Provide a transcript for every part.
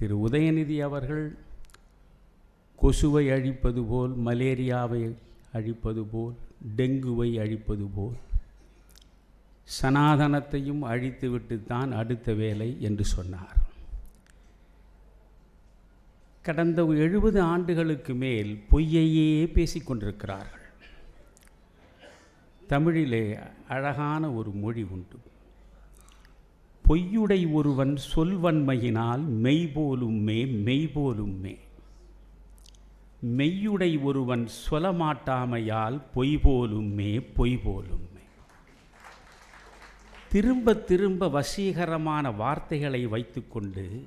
திரு உதயநிதி அவர்கள் கொசுவை அழிப்பது போல் மலேரியாவை அழிப்பது போல் டெங்குவை அழிப்பது போல் சனாதனத்தையும் அழித்துவிட்டு தான் அடுத்த வேலை என்று சொன்னார். கடந்த எழுபது ஆண்டுகளுக்கு மேல் பொய்யையே பேசிக்கொண்டிருக்கிறார்கள் தமிழிலே அழகான ஒரு மொழி உண்டு. பொய்யுடை ஒருவன் சொல்வன்மையினால் மெய்போலும் மே மெய்யுடை ஒருவன் சொல்லமாட்டாமையால் பொய் போலும் பொய் போலும் திரும்ப திரும்ப வசீகரமான வார்த்தைகளை வைத்துக்கொண்டு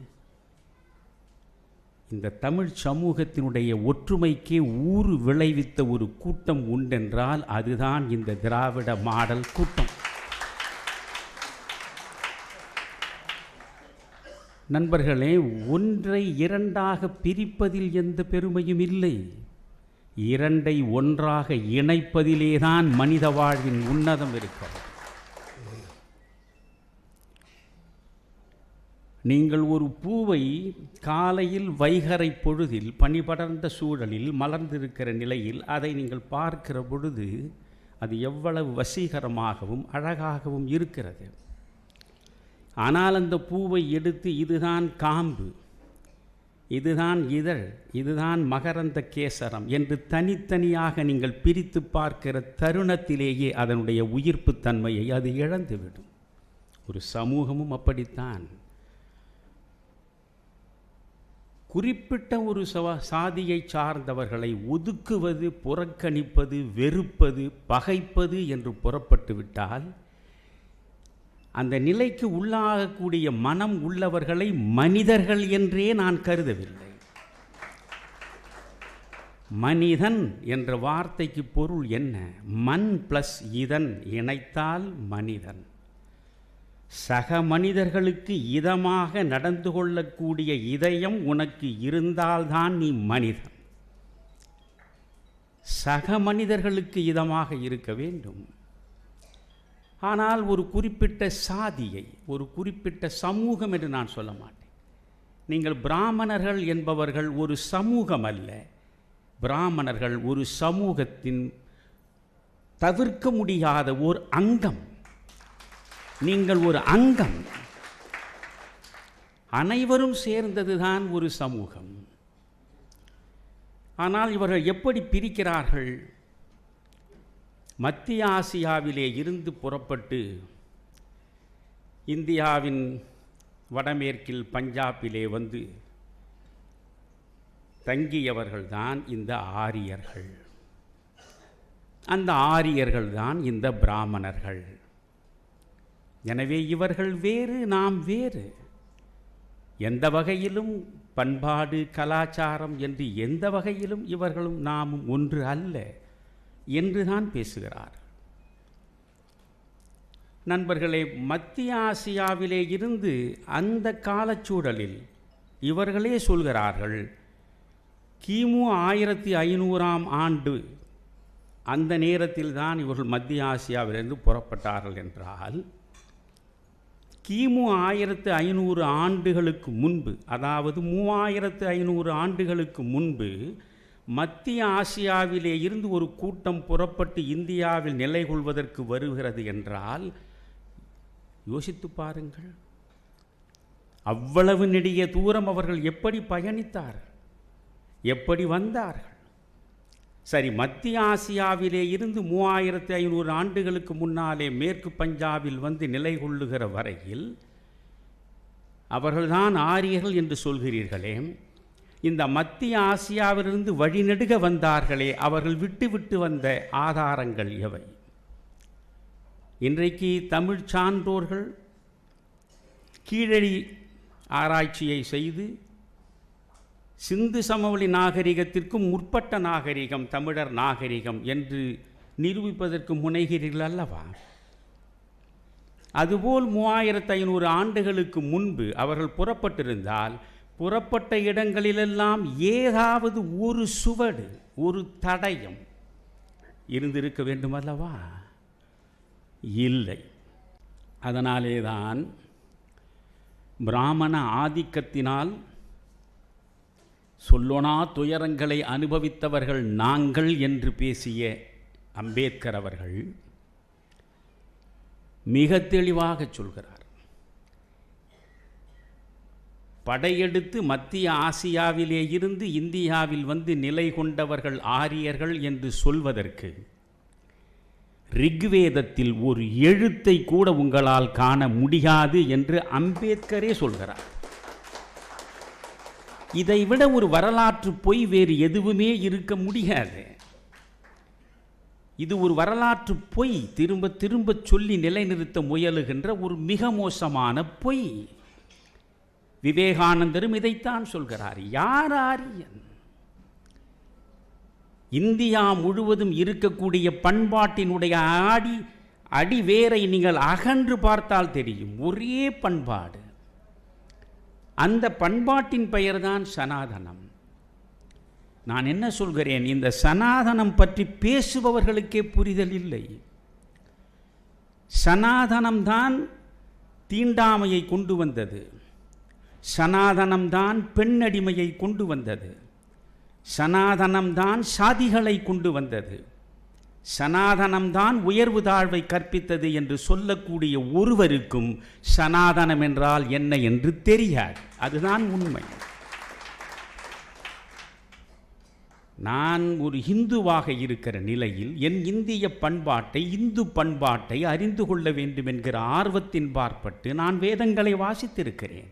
இந்த தமிழ் சமூகத்தினுடைய ஒற்றுமைக்கே ஊறு விளைவித்த ஒரு கூட்டம் உண்டென்றால் அதுதான் இந்த திராவிட மாடல் கூட்டம். நண்பர்களே ஒன்றை இரண்டாக பிரிப்பதில் எந்த பெருமையும் இல்லை. இரண்டை ஒன்றாக இணைப்பதிலேதான் மனித வாழ்வின் உன்னதம் இருக்கிறது. நீங்கள் ஒரு பூவை காலையில் வைகரை பொழுதில் பனிபடர்ந்த சூழலில் மலர்ந்திருக்கிற நிலையில் அதை நீங்கள் பார்க்கிற பொழுது அது எவ்வளவு வசீகரமாகவும் அழகாகவும் இருக்கிறது. ஆனால் அந்த பூவை எடுத்து இதுதான் காம்பு இதுதான் இதழ் இதுதான் மகரந்த கேசரம் என்று தனித்தனியாக நீங்கள் பிரித்து பார்க்கிற தருணத்திலேயே அதனுடைய உயிர்ப்பு தன்மையை அது இழந்துவிடும். ஒரு சமூகமும் அப்படித்தான். குறிப்பிட்ட ஒரு சவ சாதியை சார்ந்தவர்களை ஒதுக்குவது புறக்கணிப்பது வெறுப்பது பகைப்பது என்று புறப்பட்டு விட்டால் அந்த நிலைக்கு உள்ளாகக்கூடிய மனம் உள்ளவர்களை மனிதர்கள் என்றே நான் கருதவில்லை. மனிதன் என்ற வார்த்தைக்கு பொருள் என்ன? மண் பிளஸ் இதன் இணைத்தால் மனிதன். சக மனிதர்களுக்கு இதமாக நடந்து கொள்ளக்கூடிய இதயம் உனக்கு இருந்தால்தான் நீ மனிதன். சக மனிதர்களுக்கு இதமாக இருக்க வேண்டும். ஆனால் ஒரு குறிப்பிட்ட சாதியை ஒரு குறிப்பிட்ட சமூகம் என்று நான் சொல்ல மாட்டேன். நீங்கள் பிராமணர்கள் என்பவர்கள் ஒரு சமூகம் அல்ல. பிராமணர்கள் ஒரு சமூகத்தின் தவிர்க்க முடியாத ஒரு அங்கம். நீங்கள் ஒரு அங்கம். அனைவரும் சேர்ந்ததுதான் ஒரு சமூகம். ஆனால் இவர்கள் எப்படி பிரிக்கிறார்கள்? மத்திய ஆசியாவிலே இருந்து புறப்பட்டு இந்தியாவின் வடமேற்கில் பஞ்சாபிலே வந்து தங்கியவர்கள்தான் இந்த ஆரியர்கள். அந்த ஆரியர்கள் தான் இந்த பிராமணர்கள். எனவே இவர்கள் வேறு நாம் வேறு. எந்த வகையிலும் பண்பாடு கலாச்சாரம் என்று எந்த வகையிலும் இவர்களும் நாமும் ஒன்று அல்ல. என்றுதான் பேசுகிறார். நண்பர்களே மத்திய ஆசியாவிலே இருந்து அந்த காலச்சூழலில் இவர்களே சொல்கிறார்கள் கிமு ஆயிரத்தி ஐநூறாம் ஆண்டு அந்த நேரத்தில் தான் இவர்கள் மத்திய ஆசியாவிலிருந்து புறப்பட்டார்கள் என்றால் கிமு ஆயிரத்து ஐநூறு ஆண்டுகளுக்கு முன்பு அதாவது மூவாயிரத்து ஐநூறு ஆண்டுகளுக்கு முன்பு மத்திய ஆசியாவிலே இருந்து ஒரு கூட்டம் புறப்பட்டு இந்தியாவில் நிலை கொள்வதற்கு வருகிறது என்றால் யோசித்து பாருங்கள். அவ்வளவு நெடிய தூரம் அவர்கள் எப்படி பயணித்தார்கள் எப்படி வந்தார்கள்? சரி மத்திய ஆசியாவிலே இருந்து மூவாயிரத்தி ஐநூறு ஆண்டுகளுக்கு முன்னாலே மேற்கு பஞ்சாபில் வந்து நிலை கொள்ளுகிற வரையில் அவர்கள்தான் ஆரியர்கள் என்று சொல்கிறீர்களே இந்த மத்திய ஆசியாவிலிருந்து வழிநெடுக வந்தார்களே அவர்கள் விட்டு விட்டு வந்த ஆதாரங்கள் எவை? இன்றைக்கு தமிழ் சான்றோர்கள் கீழடி ஆராய்ச்சியை செய்து சிந்து சமவெளி நாகரிகத்திற்கும் முற்பட்ட நாகரிகம் தமிழர் நாகரிகம் என்று நிரூபிப்பதற்கு முனைகிறீர்கள் அல்லவா? அதுபோல் மூவாயிரத்து ஐநூறு ஆண்டுகளுக்கு முன்பு அவர்கள் புறப்பட்டிருந்தால் புறப்பட்ட இடங்களிலெல்லாம் ஏதாவது ஒரு சுவடு ஒரு தடயம் இருந்திருக்க வேண்டும் அல்லவா? இல்லை. அதனாலே தான் பிராமண ஆதிக்கத்தினால் சொல்லொணா துயரங்களை அனுபவித்தவர்கள் நாங்கள் என்று பேசிய அம்பேத்கர் அவர்கள் மிக தெளிவாக சொல்கிறார். படையெடுத்து மத்திய ஆசியாவிலே இருந்து இந்தியாவில் வந்து நிலை கொண்டவர்கள் ஆரியர்கள் என்று சொல்வதற்கு ரிக்வேதத்தில் ஒரு எழுத்தை கூட உங்களால் காண முடியாது என்று அம்பேத்கரே சொல்கிறார். இதைவிட ஒரு வரலாற்று பொய் வேறு எதுவுமே இருக்க முடியாது. இது ஒரு வரலாற்று பொய் திரும்ப திரும்ப சொல்லி நிலைநிறுத்த முயலுகின்ற ஒரு மிக மோசமான பொய். விவேகானந்தரும் இதைத்தான் சொல்கிறார். யார் ஆரியன் இந்தியா முழுவதும் இருக்கக்கூடிய பண்பாட்டினுடைய ஆடி அடிவேரை நீங்கள் அகன்று பார்த்தால் தெரியும். ஒரே பண்பாடு. அந்த பண்பாட்டின் பெயர்தான் சனாதனம். நான் என்ன சொல்கிறேன்? இந்த சனாதனம் பற்றி பேசுபவர்களுக்கே புரிதல் இல்லை. சனாதனம்தான் தீண்டாமையை கொண்டு வந்தது. சனாதனம்தான் பெண்ணடிமையை கொண்டு வந்தது. சனாதனம்தான் சாதிகளை கொண்டு வந்தது. சனாதனம்தான் உயர்வு தாழ்வை கற்பித்தது என்று சொல்லக்கூடிய ஒருவருக்கும் சனாதனம் என்றால் என்ன என்று தெரியாது. அதுதான் உண்மை. நான் ஒரு இந்துவாக இருக்கிற நிலையில் என் இந்திய பண்பாட்டை இந்து பண்பாட்டை அறிந்து கொள்ள வேண்டும் என்கிற ஆர்வத்தின் பார்ப்பட்டு நான் வேதங்களை வாசித்திருக்கிறேன்.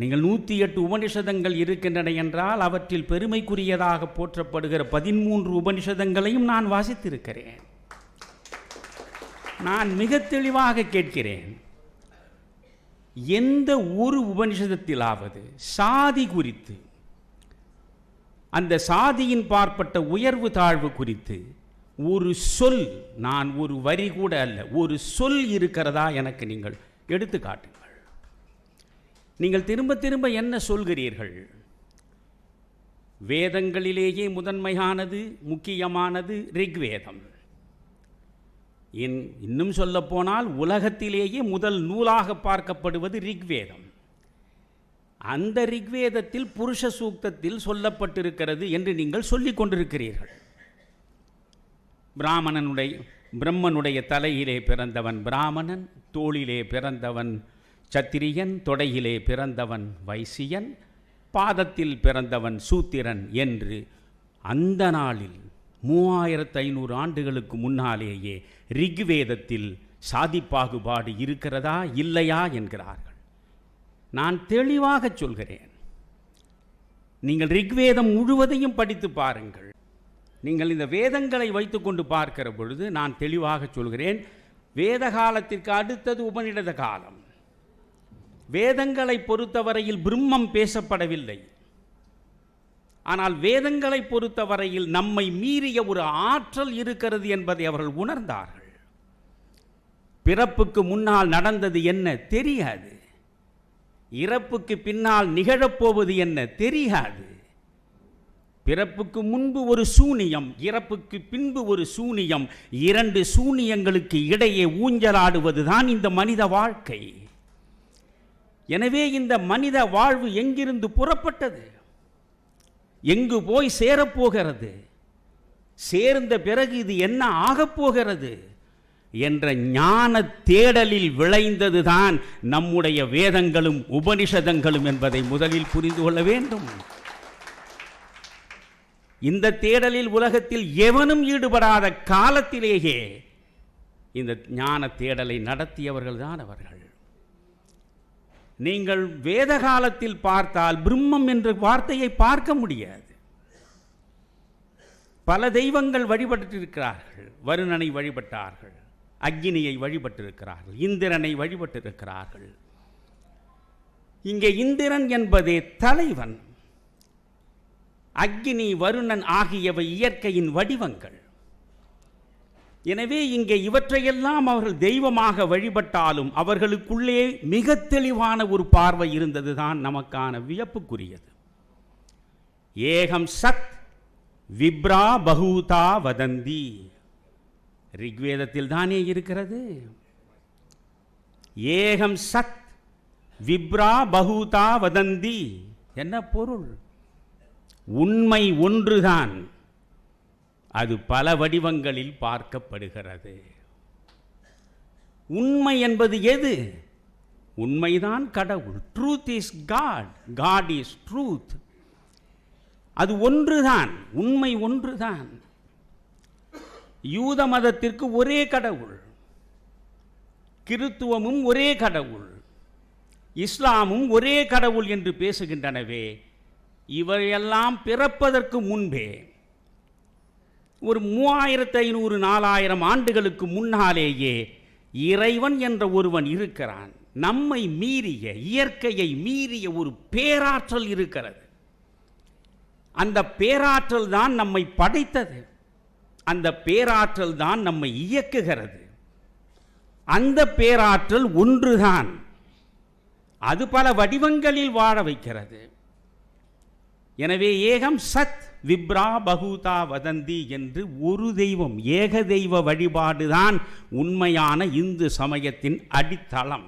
நீங்கள் நூற்றி எட்டு உபனிஷதங்கள் இருக்கின்றன என்றால் அவற்றில் பெருமைக்குரியதாக போற்றப்படுகிற பதிமூன்று உபனிஷதங்களையும் நான் வாசித்திருக்கிறேன். நான் மிக தெளிவாக கேட்கிறேன். எந்த ஒரு உபனிஷதத்திலாவது சாதி குறித்து அந்த சாதியின் பார்ப்பட்ட உயர்வு தாழ்வு குறித்து ஒரு சொல் நான் ஒரு வரி கூட அல்ல ஒரு சொல் இருக்கிறதா எனக்கு நீங்கள் எடுத்துக்காட்டு. நீங்கள் திரும்ப திரும்ப என்ன சொல்கிறீர்கள்? வேதங்களிலேயே முதன்மையானது முக்கியமானது ரிக்வேதம். இன் இன்னும் சொல்லப்போனால் உலகத்திலேயே முதல் நூலாக பார்க்கப்படுவது ரிக்வேதம். அந்த ரிக்வேதத்தில் புருஷ சூக்தத்தில் சொல்லப்பட்டிருக்கிறது என்று நீங்கள் சொல்லிக் கொண்டிருக்கிறீர்கள். பிராமணனுடைய பிரம்மனுடைய தலையிலே பிறந்தவன் பிராமணன் தோளிலே பிறந்தவன் சத்திரியன் தொடையிலே பிறந்தவன் வைசியன் பாதத்தில் பிறந்தவன் சூத்திரன் என்று அந்த நாளில் மூவாயிரத்து ஐநூறு ஆண்டுகளுக்கு முன்னாலேயே ரிக்வேதத்தில் சாதி பாகுபாடு இருக்கிறதா இல்லையா என்கிறார்கள். நான் தெளிவாக சொல்கிறேன். நீங்கள் ரிக்வேதம் முழுவதையும் படித்து பாருங்கள். நீங்கள் இந்த வேதங்களை வைத்துக்கொண்டு பார்க்கிற பொழுது நான் தெளிவாக சொல்கிறேன். வேத காலத்திற்கு அடுத்தது உபநிடத காலம் வேதங்களை பொறுத்தவரையில் பிரம்மம் பேசப்படவில்லை. ஆனால் வேதங்களை பொறுத்தவரையில் நம்மை மீறிய ஒரு ஆற்றல் இருக்கிறது என்பதை அவர்கள் உணர்ந்தார்கள். பிறப்புக்கு முன்னால் நடந்தது என்ன தெரியாது. இறப்புக்கு பின்னால் நிகழப்போவது என்ன தெரியாது. பிறப்புக்கு முன்பு ஒரு சூனியம் இறப்புக்கு பின்பு ஒரு சூனியம் இரண்டு சூனியங்களுக்கு இடையே ஊஞ்சலாடுவதுதான் இந்த மனித வாழ்க்கை. எனவே இந்த மனித வாழ்வு எங்கிருந்து புறப்பட்டது? எங்கு போய் சேரப்போகிறது? சேர்ந்த பிறகு இது என்ன ஆகப் போகிறது? என்ற ஞான தேடலில் விளைந்ததுதான் நம்முடைய வேதங்களும் உபனிஷதங்களும் என்பதை முதலில் புரிந்து கொள்ள வேண்டும். இந்த தேடலில் உலகத்தில் எவனும் ஈடுபடாத காலத்திலேயே இந்த ஞான தேடலை நடத்தியவர்கள்தான் அவர்கள். நீங்கள் வேத காலத்தில் பார்த்தால் பிரம்மம் என்ற வார்த்தையை பார்க்க முடியாது. பல தெய்வங்கள் வழிபட்டிருக்கிறார்கள். வருணனை வழிபட்டார்கள். அக்னியை வழிபட்டிருக்கிறார்கள். இந்திரனை வழிபட்டிருக்கிறார்கள். இங்கே இந்திரன் என்பதே தலைவன். அக்னி வருணன் ஆகியவை இயற்கையின் வடிவங்கள். எனவே இங்கே இவற்றையெல்லாம் அவர்கள் தெய்வமாக வழிபட்டாலும் அவர்களுக்குள்ளே மிக தெளிவான ஒரு பார்வை இருந்ததுதான் நமக்கான வியப்புக்குரியது. ஏகம் சத் விப்ரா பகூதா வதந்தி. ரிக்வேதத்தில் தானே இருக்கிறது? ஏகம் சத் விப்ரா பகூதா வதந்தி. என்ன பொருள்? உண்மை ஒன்றுதான். அது பல வடிவங்களில் பார்க்கப்படுகிறது. உண்மை என்பது எது? உண்மைதான் கடவுள். Truth is God God is truth அது ஒன்றுதான். உண்மை ஒன்றுதான். யூத மதத்திற்கு ஒரே கடவுள். கிறித்துவமும் ஒரே கடவுள். இஸ்லாமும் ஒரே கடவுள் என்று பேசுகின்றனவே. இவையெல்லாம் பிறப்பதற்கு முன்பே ஒரு மூவாயிரத்து ஐநூறு நாலாயிரம் ஆண்டுகளுக்கு முன்னாலேயே இறைவன் என்ற ஒருவன் இருக்கிறான். நம்மை மீறிய இயற்கையை மீறிய ஒரு பேராற்றல் இருக்கிறது. அந்த பேராற்றல் தான் நம்மை படைத்தது. அந்த பேராற்றல் தான் நம்மை இயக்குகிறது. அந்த பேராற்றல் ஒன்றுதான். அது பல வடிவங்களில் வாழ வைக்கிறது. எனவே ஏகம் சத் விப்ரா பகுதா வதந்தி என்று ஒரு தெய்வம் ஏக தெய்வ வழிபாடுதான் உண்மையான இந்து சமயத்தின் அடித்தளம்.